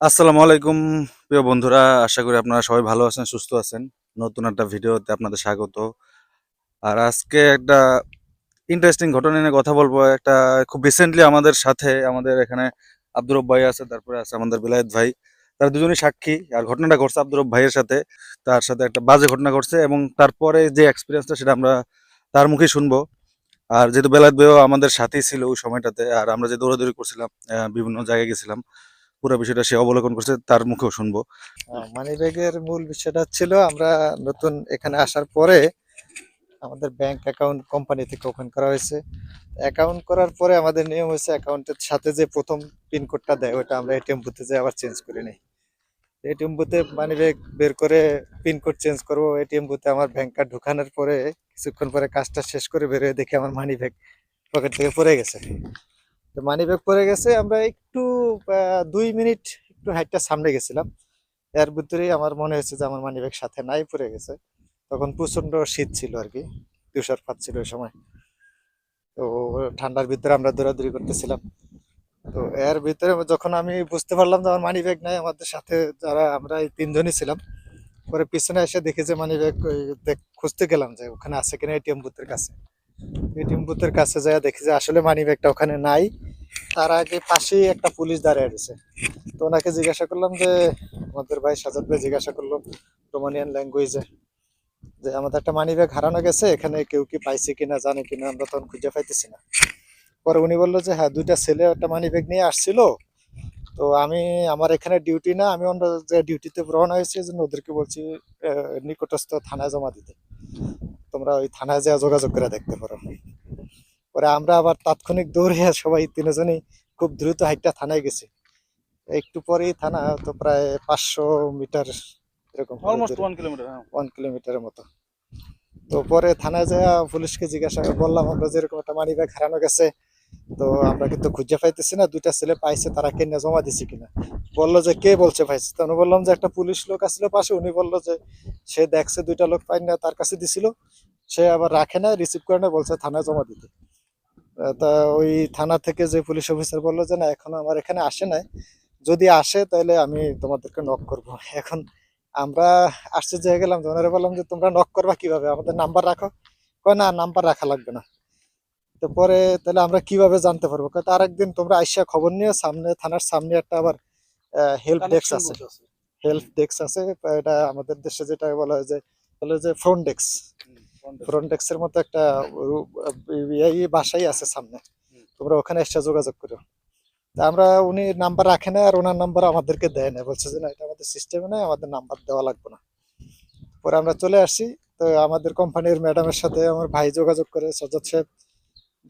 আসসালামু আলাইকুম, প্রিয় বন্ধুরা। আশা করি আপনারা সবাই ভালো আছেন, সুস্থ আছেন। নতুন একটা ভিডিওতে আপনাদের স্বাগত। আর আজকে একটা ইন্টারেস্টিং ঘটনা নিয়ে কথা বলব। একটা খুব রিসেন্টলি আমাদের সাথে, আমাদের এখানে আব্দুর ভাই আছে, তারপরে আছে আমাদের বিলায়েত ভাই। তারা দুজনই সাক্ষী। আর ঘটনাটা ঘটছে আব্দুর ভাইয়ের সাথে। তার সাথে একটা বাজে ঘটনা ঘটছে এবং তারপরে যে এক্সপিরিয়েন্সটা সেটা আমরা তার মুখেই শুনব। আর যেহেতু বেলায়েত ভাইও আমাদের সাথেই ছিল ওই সময়টাতে, আর আমরা যে দৌড়াদৌড়ি করছিলাম বিভিন্ন জায়গায় গেছিলাম পুরো বিষয়টা সে অবলোকন করছে, তার মুখেও শুনব। মানি ব্যাগের মূল বিষয়টা ছিল, আমরা নতুন এখানে আসার পরে আমাদের ব্যাংক অ্যাকাউন্ট কোম্পানি থেকে ওপেন করা হয়েছে। অ্যাকাউন্ট করার পরে আমাদের নিয়ম হয়েছে অ্যাকাউন্টের সাথে যে প্রথম পিন কোডটা দেয়, ওটা আমরা এটিএম বুথে যে আবার চেঞ্জ করে নিই। এটিএম বুথে মানি ব্যাগ বের করে পিন কোড চেঞ্জ করব, এটিএম বুথে আমার ব্যাংক কার্ড ঢুকানোর পরে কিছুক্ষণ পরে কাজটা শেষ করে বেরোয় দেখি আমার মানি ব্যাগ পকেট থেকে পড়ে গেছে। তো মানি ব্যাগ পড়ে গেছে, আমরা একটু দুই মিনিট একটু হাইটটা সামনে গেছিলাম। এর ভিতরেই আমার মনে হয়েছে যে আমার মানিব্যাগ সাথে নাই পরে গেছে। তখন প্রচণ্ড শীত ছিল আর কি তুষারপাত ছিল ওই সময়। তো ঠান্ডার ভিতরে আমরা দৌড়াদৌড়ি করতেছিলাম। তো এর ভিতরে যখন আমি বুঝতে পারলাম যে আমার মানি ব্যাগ নাই, আমাদের সাথে যারা, আমরা এই তিনজনই ছিলাম। পরে পিছনে এসে দেখি যে মানি ব্যাগ খুঁজতে গেলাম যে ওখানে আছে কিনা এটিএম বুথের কাছে। এটিএম বুথের কাছে যায় দেখি যে আসলে মানি ব্যাগটা ওখানে নাই। তার আগে পাশেই একটা পুলিশ দাঁড়িয়ে রয়েছে। তো ওনাকে জিজ্ঞাসা করলাম যে, আমাদের ভাই সাজাদ ভাই জিজ্ঞাসা করল রোমানিয়ান ল্যাঙ্গুয়েজে যে আমাদের একটা মানি ব্যাগ হারানো গেছে, এখানে কেউ কি পাইছে কিনা, জানে কিনা, আমরা তখন খুঁজে পাইতেছি না। পরে উনি বলল যে হ্যাঁ দুইটা ছেলে একটা মানি ব্যাগ নিয়ে আসছিল। তো আমি, আমার এখানে ডিউটি না, আমি অন্য যে ডিউটিতে রওনা হয়েছি ওদেরকে বলছি নিকটস্থ থানায় জমা দিতে। তোমরা ওই থানায় যা যোগাযোগ করে দেখতে পারো। পরে আমরা আবার তাৎক্ষণিক দৌড়ে সবাই তিনজনই খুব দ্রুত হাইটটা থানায় গেছি। একটু পরেই থানা তো প্রায় পাঁচশো মিটার এরকম ওয়ান কিলোমিটার ওয়ান কিলোমিটারের মতো। তো পরে থানায় যা পুলিশকে জিজ্ঞাসা বললাম আমরা যেরকম একটা মানি ব্যাগ হারানো গেছে তো আমরা কিন্তু খুঁজে পাইতেছি না, দুইটা ছেলে পাইছে, তারা কেনে জমা দিছে কিনা। বলল যে, কে বলছে পাইছে তো বললাম যে, একটা পুলিশ লোক আসলে পাশে। উনি বলল যে, সে দেখছে দুইটা লোক পাই না, তার কাছে দিছিল। সে আবার রাখে না রিসিভ করে না, বলছে থানায় জমা দিতে। তা ওই থানা থেকে যে পুলিশ অফিসার বলল যে, না, এখনও আমার এখানে আসে নাই। যদি আসে, তাহলে আমি তোমাদেরকে নক করব। এখন আমরা আশ্চর্য হয়ে গেলাম ওনারা বললাম যে, তোমরা নক করবা কীভাবে? আমাদের নাম্বার রাখো। কয়, না নাম্বার রাখা লাগবে না। তো পরে তাহলে আমরা কীভাবে জানতে পারব? তার একদিন তোমরা আইসা খবর নিয়ে সামনে থানার সামনে একটা আবার হেল্প ডেস্ক আছে। হেল্প ডেস্ক আছে এটা আমাদের দেশে যেটা বলা হয় যে বলে যে ফ্রন্ট ডেস্ক। ফ্রন্ট ডেস্কের মতো একটা বাসাই আছে সামনে। তোমরা ওখানে এসে যোগাযোগ করো। তা আমরা উনি নাম্বার রাখে না আর ওনার নাম্বার আমাদেরকে দেয় না। বলছে যে না এটা আমাদের সিস্টেমে নাই আমাদের নাম্বার দেওয়া লাগবে না। পরে আমরা চলে আসি। তো আমাদের কোম্পানির ম্যাডামের সাথে আমার ভাই যোগাযোগ করে সজত সাহেব।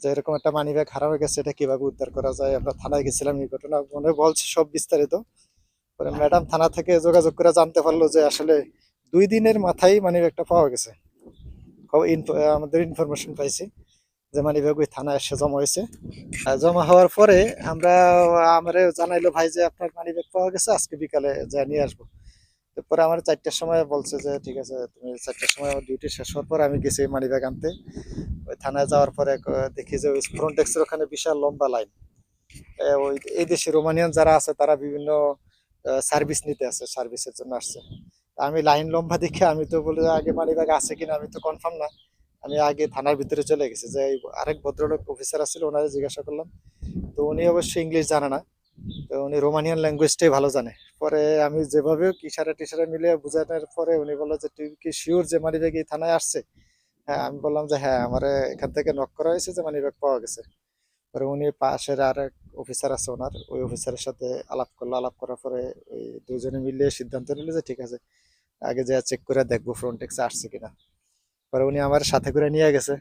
যে এরকম একটা মানি ব্যাগ হারানো গেছে এটা কীভাবে উদ্ধার করা যায়? আমরা থানায় গেছিলাম এই ঘটনা। মনে বলছে সব বিস্তারিত। পরে ম্যাডাম থানা থেকে যোগাযোগ করে জানতে পারল যে আসলে দুই দিনের মাথায় মানি ব্যাগটা পাওয়া গেছে। আমাদের ইনফরমেশন পাইছি যে মানি ব্যাগ ওই থানায় এসে জমা হয়েছে। জমা হওয়ার পরে আমরা আমারে জানাইলো ভাই যে আপনার মানি ব্যাগ পাওয়া গেছে আজকে বিকালে যা নিয়ে আসব। তারপরে আমার চারটার সময় বলছে যে, ঠিক আছে, তুমি চারটার সময় আমার ডিউটি শেষ হওয়ার পর আমি গেছি মানি ব্যাগ আনতে। ওই থানায় যাওয়ার পরে দেখি যে ওই ফ্রন্টেক্সের ওখানে বিশাল লম্বা লাইন ওই, এই দেশে রোমানিয়ান যারা আছে, তারা বিভিন্ন সার্ভিস নিতে আছে সার্ভিসের জন্য আসছে। আমি লাইন লম্বা দেখে আমি তো বলে আগে মানি ব্যাগ আছে কিনা আমি তো কনফার্ম না। আমি আগে থানার ভিতরে চলে গেছি। যে আরেক ভদ্রলোক অফিসার আছিল ওনারে জিজ্ঞাসা করলাম। তো উনি অবশ্যই ইংলিশ জানে না। তো উনি রোমানিয়ান ল্যাঙ্গুয়েজটাই ভালো জানে। পরে আমি যেভাবে ইশারা টিশারা মিলে বোঝানোর পরে উনি বলল যে, তুই কি শিওর যে মানি ব্যাগ এই থানায় আসছে? হ্যাঁ আমি বললাম যে হ্যাঁ আমার এখান থেকে নক করা হয়েছে যে মানি ব্যাগ পাওয়া গেছে। পরে উনি পাশের আর এক অফিসার আছে ওনার, ওই অফিসারের সাথে আলাপ করল। আলাপ করার পরে ওই দুজনে মিলে সিদ্ধান্ত নিল যে, ঠিক আছে, আগে যা চেক করে দেখব ফ্রন্টেক্সে আসছে কিনা। পরে উনি আমার সাথে করে নিয়ে গেছে।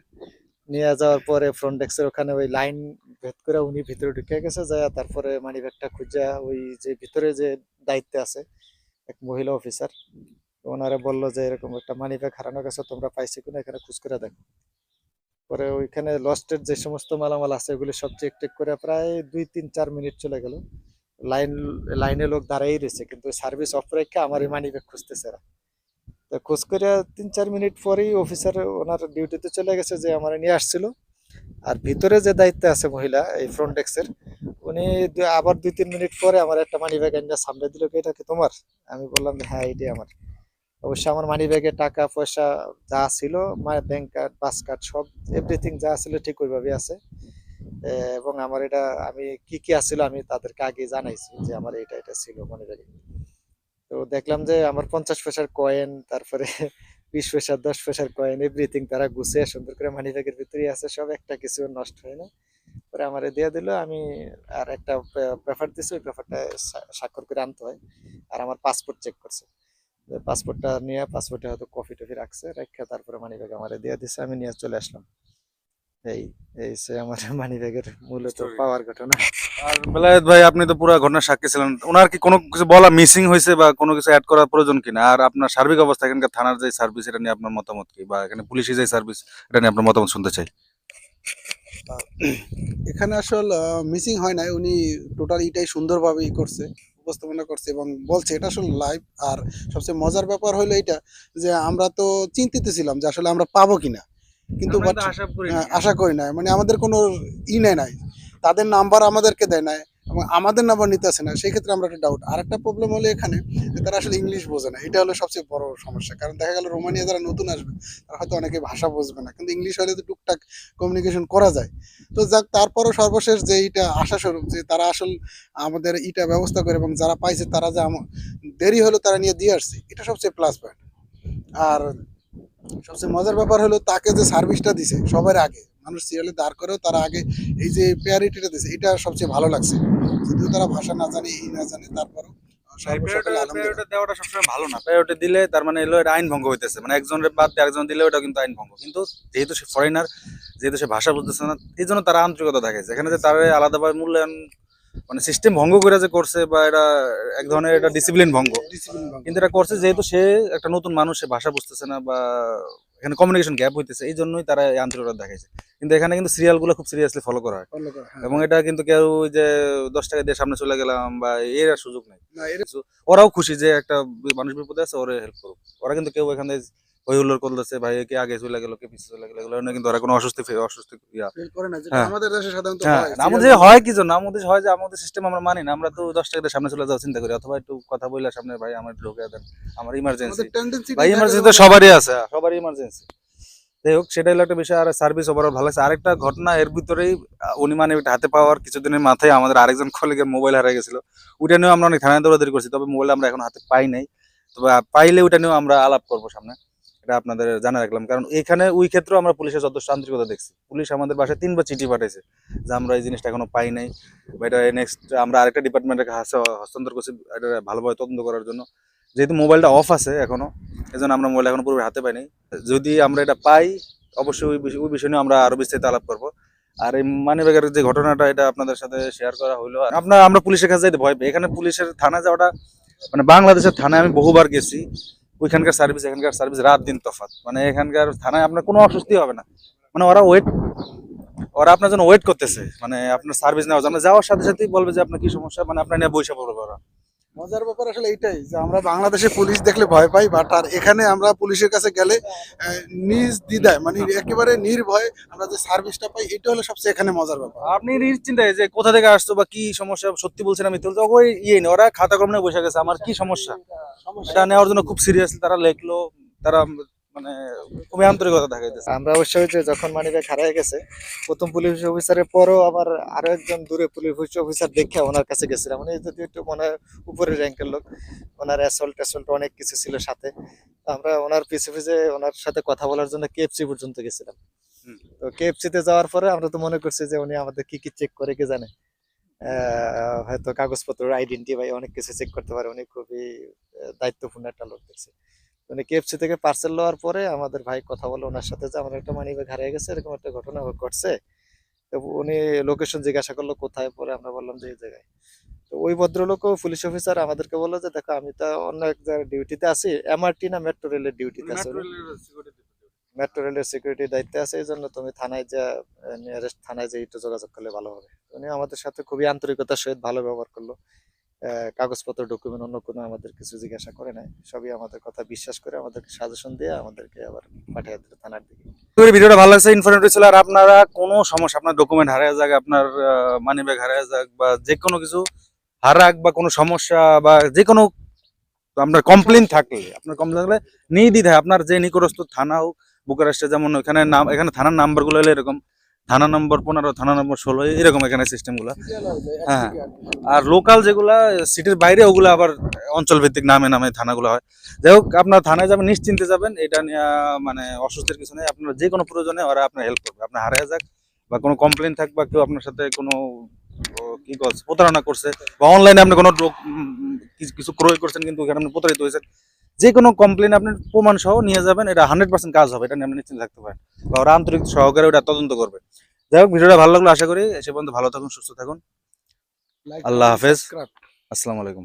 নিয়ে যাওয়ার পরে ফ্রন্ট ডেস্কের ওখানে ওই লাইন ভেদ করে উনি ভিতরে ঢুকে গেছে, যায় তারপরে মানি ব্যাগটা খুঁজা ওই যে ভিতরে যে দায়িত্বে আছে এক মহিলা অফিসার ওনারা বলল যে এরকম একটা মানি ব্যাগ হারানো গেছে, তোমরা পাইছো কিনা এখানে খোঁজ করে দেখো। পরে ওইখানে লস্টের যে সমস্ত মালামাল আছে, ওগুলি সব চেক টেক করে প্রায় দুই তিন চার মিনিট চলে গেল। লাইন, লাইনে লোক দাঁড়াই রয়েছে, কিন্তু সার্ভিস অফ রেখে আমার এই মানি ব্যাগ খুঁজতেছে এরা। তো খোঁজ করে তিন চার মিনিট পরেই অফিসার ওনার ডিউটিতে চলে গেছে যে আমার নিয়ে আসছিল। আর ভিতরে যে দায়িত্বে আছে মহিলা এই ফ্রন্ট ডেস্কের উনি আবার দুই তিন মিনিট পরে আমার একটা মানি ব্যাগ এনে সামনে দিল কি এটা কি তোমার? আমি বললাম যে, হ্যাঁ এটাই আমার। অবশ্য আমার মানি ব্যাগে টাকা পয়সা যা ছিল ব্যাংক কার্ড পাস কার্ড সব এভরিথিং যা ছিল ঠিক ওইভাবে আছে। এবং আমার এটা আমি কি কি আছিল আমি তাদেরকে আগে জানাইছি যে আমার এটা এটা ছিল মানি ব্যাগে তো দেখলাম যে আমার পঞ্চাশ পয়সার কয়েন তারপরে বিশ পয়সার দশ পয়সার কয়েন এভরিথিং তারা গুছিয়ে সুন্দর করে মানি ব্যাগের ভিতরেই আছে সব একটা কিছু নষ্ট হয় না। পরে আমারে দিয়ে দিল আমি আর একটা পেপার দিছি ওই পেপারটা স্বাক্ষর করে আনতে হয়। আর আমার পাসপোর্ট চেক করছে। পাসপোর্টটা নিয়ে পাসপোর্টে হয়তো কফি টফি রাখছে রেখে তারপরে মানি ব্যাগ আমারে দিয়ে দিছে আমি নিয়ে চলে আসলাম। এই এই সে আমার মানি ব্যাগের মূলত পাওয়ার ঘটনা। আর বেলায়েত ভাই আপনি তো পুরো ঘটনার সাক্ষী ছিলেন। ওনার কি কোনো কিছু বলা মিসিং হয়েছে বা কোনো কিছু অ্যাড করার প্রয়োজন কিনা? আর আপনার সার্বিক অবস্থা এখানকার থানার যে সার্ভিস এটা নিয়ে আপনার মতামত কি? বা এখানে পুলিশের যে সার্ভিস এটা নিয়ে আপনার মতামত শুনতে চাই। এখানে আসলে মিসিং হয় নাই। উনি টোটাল সুন্দরভাবে ই করছে উপস্থাপনা করছে এবং বলছে এটা আসলে লাইভ আর সবচেয়ে মজার ব্যাপার হলো এটা যে আমরা তো চিন্তিত ছিলাম যে আসলে আমরা পাবো কিনা। কিন্তু আশা করি না মানে আমাদের কোনো ই নাই। তাদের নাম্বার আমাদেরকে দেয় না এবং আমাদের নাম্বার নিতে আসে না সেই ক্ষেত্রে আমরা একটা ডাউট আর একটা প্রবলেম হলো এখানে যে তারা আসলে ইংলিশ বোঝে না। এটা হলো সবচেয়ে বড় সমস্যা। কারণ দেখা গেল রোমানিয়া যারা নতুন আসবে, তারা হয়তো অনেকে ভাষা বুঝবে না। কিন্তু ইংলিশ হলে তো টুকটাক কমিউনিকেশন করা যায়। তো যাক, তারপরও সর্বশেষ যে এইটা আশা স্বরূপ যে তারা আসল আমাদের ইটা ব্যবস্থা করে এবং যারা পাইছে, তারা যে দেরি হলো তারা নিয়ে দিয়ে আসছে, এটা সবচেয়ে প্লাস পয়েন্ট আর সবচেয়ে মজার ব্যাপার হলো তাকে যে সার্ভিসটা দিছে সবার আগে মানুষ সিরিয়ালে দাঁড় করেও তারা আগে এই যে পেয়ারিটিটা দিছে এটা সবচেয়ে ভালো লাগছে। যদিও তারা ভাষা না জানে এই না জানে তারপরও দেওয়াটা সবসময় ভালো না। প্রায়োরিটি দিলে তার মানে এলো আইন ভঙ্গ হইতেছে মানে একজনের বাদ দিয়ে দিলে ওটা কিন্তু আইন ভঙ্গ। কিন্তু যেহেতু সে ফরেনার যেহেতু সে ভাষা বুঝতেছে না এই জন্য তারা আন্তরিকতা দেখাইছে এখানে যে তারা আলাদাভাবে মূল্যায়ন মানে সিস্টেম ভঙ্গ করে যে করছে বা এটা এক ধরনের এটা ডিসিপ্লিন ভঙ্গ। কিন্তু এটা করছে যেহেতু সে একটা নতুন মানুষ সে ভাষা বুঝতেছে না বা এখানে কমিউনিকেশন গ্যাপ হইতেছে এই জন্যই তারা এই আন্তরিকতা দেখাইছে। কিন্তু এখানে কিন্তু সিরিয়ালগুলো খুব সিরিয়াসলি ফলো করা হয়। হ্যাঁ। এবং এটা কিন্তু কেউ যে দশ টাকা দিয়ে সামনে চলে গেলাম বা এর আর সুযোগ নেই। ওরাও খুশি যে একটা মানুষ বিপদে আছে ওরে হেল্প করুক। ওরা কিন্তু কেউ এখানে ওই হুল্লোর করতেছে ভাই কে আগে চলে গেল কে পিছিয়ে চলে গেল এগুলো কিন্তু ওরা কোনো ইয়া। হ্যাঁ। আমাদের দেশে সাধারণত হ্যাঁ হয়। আমাদের হয় কি জন্য? আমাদের হয় যে আমাদের সিস্টেম আমরা মানি না আমরা তো দশ টাকা দিয়ে সামনে চলে যাওয়ার চিন্তা করি অথবা একটু কথা বললে সামনে ভাই আমার একটু ঢুকে দেন আমার ইমার্জেন্সি ভাই ইমার্জেন্সি তো সবারই আছে সবারই ইমার্জেন্সি যাই হোক সেটা হলো একটা বিষয় আর সার্ভিস ওভারঅল ভালো আছে। আরেকটা ঘটনা এর ভিতরেই আহ, উনি মানে হাতে পাওয়ার কিছুদিনের মাথায় আমাদের আরেকজন কলিগের মোবাইল হারিয়ে গেছিল। ওইটা নিয়েও আমরা অনেক থানায় দৌড়াদৌড়ি করছি তবে মোবাইল আমরা এখন হাতে পাই নাই। তবে পাইলে ওইটা নিয়েও আমরা আলাপ করব সামনে। এটা আপনাদের জানা রাখলাম। কারণ এখানে ওই ক্ষেত্রেও আমরা পুলিশের যথেষ্ট আন্তরিকতা দেখছি। পুলিশ আমাদের বাসায় তিনবার চিঠি পাঠিয়েছে যে আমরা এই জিনিসটা এখনও পাই নাই। বা এটা নেক্সট আমরা আরেকটা ডিপার্টমেন্টের হস্তান্তর করছি এটা ভালোভাবে তদন্ত করার জন্য। যেহেতু মোবাইলটা অফ আছে এখনও, এজন্য আমরা মোবাইল এখন পুরো হাতে পাইনি। যদি আমরা এটা পাই, অবশ্যই ওই বিষয় ওই বিষয় নিয়ে আমরা আরও বিস্তারিত আলাপ করব। আর এই মানি ব্যাগের যে ঘটনাটা, এটা আপনাদের সাথে শেয়ার করা হলো আপনার আমরা পুলিশের কাছে যাইতে ভয় পাই এখানে পুলিশের থানা যাওয়াটা মানে বাংলাদেশের থানায় আমি বহুবার গেছি। ওইখানকার সার্ভিস এখানকার সার্ভিস রাত দিন তফাৎ। মানে এখানকার থানায় আপনার কোনো অস্বস্তি হবে না। মানে ওরা ওয়েট ওরা আপনার জন্য ওয়েট করতেছে। মানে আপনার সার্ভিস নেওয়ার জন্য। যাওয়ার সাথে সাথেই বলবে যে, আপনার কি সমস্যা? মানে আপনার নিয়ে বৈশা পড়বে ওরা। মজার ব্যাপার আসলে এইটাই যে আমরা বাংলাদেশে পুলিশ দেখলে ভয় পাই বাট আর এখানে আমরা পুলিশের কাছে গেলে নিজ দ্বিধায় মানে একেবারে নির্ভয় আমরা যে সার্ভিসটা পাই এটা হলো সবচেয়ে এখানে মজার ব্যাপার। আপনি নিশ্চিন্তায় যে কোথা থেকে আসছো বা কি সমস্যা সত্যি বলছেন আমি তুলতে ওই ইয়ে নেই ওরা খাতা কলম নিয়ে বসে গেছে আমার কি সমস্যা? সমস্যা। নেওয়ার জন্য খুব সিরিয়াসলি তারা লেখলো তারা মানে খুবই আন্তরিকতা দেখাইতেছে। আমরা অবশ্যই যে যখন ব্যাগ গেছে প্রথম পুলিশ অফিসারের পরও আবার আরও একজন দূরে পুলিশ অফিসার দেখে ওনার কাছে গেছিলাম। উনি যদি একটু মনে র্যাঙ্কের লোক ওনার অ্যাসল্ট ট্যাসল্ট অনেক কিছু ছিল সাথে। তো আমরা ওনার পিছে পিছে ওনার সাথে কথা বলার জন্য কেএফসি পর্যন্ত গেছিলাম। তো কেএফসি তে যাওয়ার পরে আমরা তো মনে করছি যে উনি আমাদের কি কি চেক করে কে জানে। আহ, হয়তো কাগজপত্র আইডেন্টি বা অনেক কিছু চেক করতে পারে। উনি খুবই দায়িত্বপূর্ণ একটা লোক দেখছি। মানে কেএফসি থেকে পার্সেল লওয়ার পরে আমাদের ভাই কথা বলে ওনার সাথে যে আমার একটা মানি ব্যাগ হারিয়ে গেছে এরকম একটা ঘটনা ঘটছে। তো উনি লোকেশন জিজ্ঞাসা করল কোথায়? পরে আমরা বললাম যে এই জায়গায়। তো ওই ভদ্রলোকও পুলিশ অফিসার আমাদেরকে বলল যে দেখো আমি তো অন্য এক জায়গায় ডিউটিতে আছি। এমআরটি না মেট্রো রেলের ডিউটিতে আছি মেট্রো রেলের সিকিউরিটি দায়িত্বে আছে এই জন্য তুমি থানায় যা নিয়ারেস্ট থানায় যে একটু যোগাযোগ করলে ভালো হবে। উনি আমাদের সাথে খুবই আন্তরিকতার সহিত ভালো ব্যবহার করল। কাগজপত্র ডকুমেন্ট অন্য কোনো আমাদের কিছু জিজ্ঞাসা করে নাই। সবই আমাদের কথা বিশ্বাস করে আমাদেরকে সাজেশন দিয়ে আমাদেরকে আবার পাঠিয়ে দিল থানার দিকে। ভিডিওটা ভালো লাগছে ইনফরমেটিভ ছিল। আর আপনারা কোনো সমস্যা, আপনার ডকুমেন্ট হারিয়ে যাক, আপনার মানি ব্যাগ হারিয়ে যাক বা যে কোনো কিছু হারাক বা কোনো সমস্যা বা যে কোনো আপনার কমপ্লেন থাকলে, আপনার কমপ্লেন থাকলে নির্দ্বিধায় আপনার যে নিকটস্থ থানা হোক বুকারেস্টে যেমন ওখানে নাম, এখানে থানার নাম্বারগুলো হলো এরকম। থানা নম্বর পনেরো থানা নম্বর ষোলো এরকম এখানে সিস্টেমগুলো হ্যাঁ। আর লোকাল যেগুলা সিটির বাইরে ওগুলো আবার অঞ্চল ভিত্তিক নামে নামে থানাগুলো হয়। যাই হোক আপনার থানায় যাবেন নিশ্চিন্তে যাবেন। এটা নিয়ে মানে অসুস্থের কিছু নেই। আপনার যে কোনো প্রয়োজনে ওরা আপনার হেল্প করবে। আপনার হারিয়ে যাক বা কোনো কমপ্লেন থাক বা কেউ আপনার সাথে কোনো কি করছে প্রতারণা করছে বা অনলাইনে আপনি কোনো কিছু ক্রয় করছেন কিন্তু ওখানে আপনি প্রতারিত হয়েছেন যে কোনো কমপ্লেন আপনি প্রমাণ সহ নিয়ে যাবেন এটা হান্ড্রেড পার্সেন্ট কাজ হবে এটা নিয়ে আপনি নিশ্চিন্ত থাকতে পারেন বা ওরা আন্তরিক সহকারে ওটা তদন্ত করবে। যাই হোক ভিডিওটা ভালো লাগল আশা করি। এসে পর্যন্ত ভালো থাকুন সুস্থ থাকুন। আল্লাহ হাফেজ। আসসালামু আলাইকুম।